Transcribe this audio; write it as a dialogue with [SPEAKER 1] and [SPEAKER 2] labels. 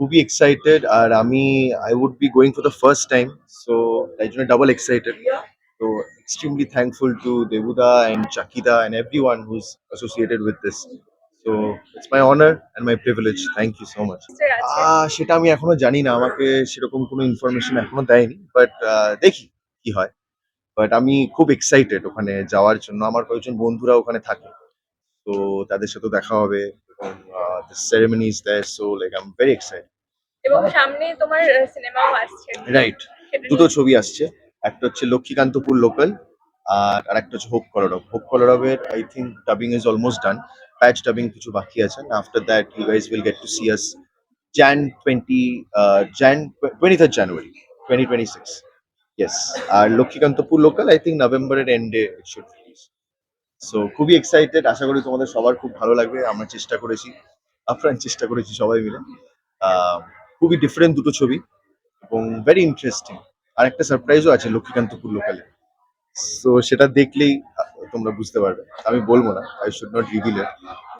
[SPEAKER 1] খুবই এক্সাইটেড আর আমি I would be going for the first time so তাই জন্য ডাবল এক্সাইটেড তো এক্সট্রিমলি থ্যাঙ্কফুল টু দেবুদা and চাকিদা and everyone who's associated with this so it's my honour and my privilege thank you so much সেটা আমি এখনও জানি না আমাকে সেরকম কোনো ইনফরমেশন এখনও দেয়নি বাট দেখি কি হয়। বাট আমি খুব এক্সাইটেড ওখানে যাওয়ার জন্য। আমার কয়েকজন বন্ধুরা ওখানে থাকে। তো তাদের সাথে দেখা হবে। Ceremony is there so like I am very excited
[SPEAKER 2] এবং সামনে তোমার সিনেমাও আসছে।
[SPEAKER 1] রাইট দুটো ছবি আসছে। একটা হচ্ছে লক্ষ্মীকান্তপুর লোকাল আর আরেকটা হচ্ছে hope Kolorob hope কলরবের I think dubbing is almost done patch dubbing কিছু বাকি আছে। After that you guys will get to see us jan 20 uh, jan 23rd january 2026 yes. আর লক্ষ্মীকান্তপুর লোকাল আই থিঙ্ক নভেম্বরের এন্ডে শুড রিলিজ সো খুবই excited আশা করি তোমাদের সবার খুব ভালো লাগবে। আমরা চেষ্টা করেছি। আপ্রাণ চেষ্টা করেছি সবাই মিলে। খুবই ডিফারেন্ট দুটো ছবি এবং ভেরি ইন্টারেস্টিং আর একটা সারপ্রাইজও আছে লক্ষ্মীকান্তপুর লোকালে সো সেটা দেখলেই তোমরা বুঝতে পারবে। আমি বলব না আই শুড নট রিভিল